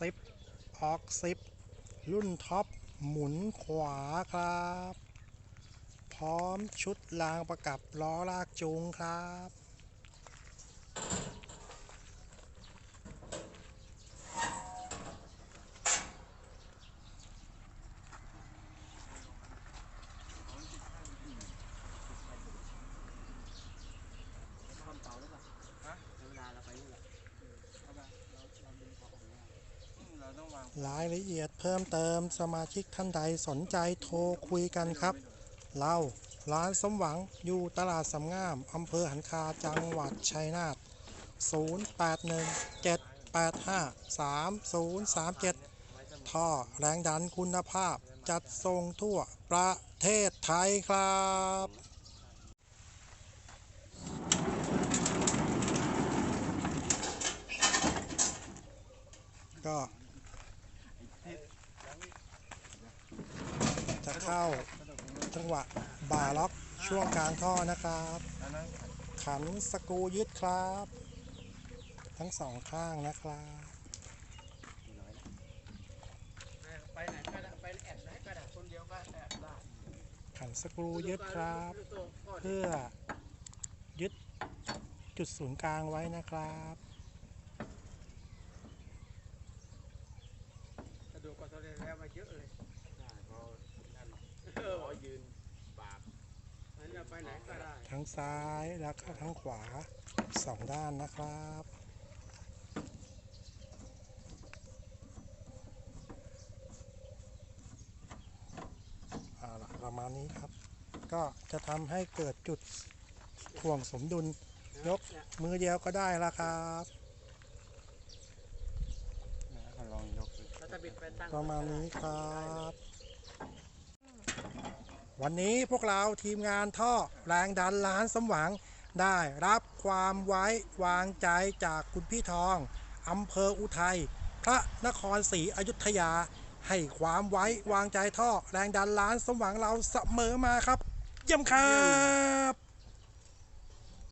ซิปออกซิปรุ่นท็อป หมุนขวาครับ พร้อมชุดรางประกับล้อลากจูงครับ ความเก่าหรือเปล่าฮะเวลาเราไปนี่แหละเอาไปเราเราดึงเขาออกเนี่ยเรายละเอียดเพิ่มเติมสมาชิกท่านใดสนใจโทรคุยกันครับ เราร้านสมหวังอยู่ตลาดสำงามอำเภอหันคาจังหวัดชัยนาท 0817853037 ท่อแรงดันคุณภาพจัดส่งทั่วประเทศไทยครับก็ จะ เข้า จังหวะบ่าล็อกช่วงกลางท่อนะครับ ขันสกรูยึดครับ ทั้งสองข้างนะครับ ไปไหนก็ได้ไปแอบไหนก็ได้คนเดียวก็แอบได้ขันสกรูยึดครับ เพื่อยึดจุดศูนย์กลางไว้นะครับสะดวกกว่าโซเลแล้วมาเยอะเลยใช่เพราะนั่นเออยืนปากงั้นจะไปไหนก็ได้ ทั้งซ้ายแล้วก็ทั้งขวาสองด้านนะครับเอาล่ะประมาณนี้ครับ ก็จะทำให้เกิดจุดถ่วงสมดุลยกมือเดียวก็ได้ละครับลองยกเราจะบิดไปตั้งประมาณนี้ครับ วันนี้พวกเราทีมงานท่อแรงดันล้านสมหวัง ได้รับความไว้วางใจจากคุณพี่ทองอำเภออุทัย พระนครศรีอยุธยา ให้ความไว้วางใจท่อแรงดันล้านสมหวังเราเสมอมาครับ เยี่ยมครับ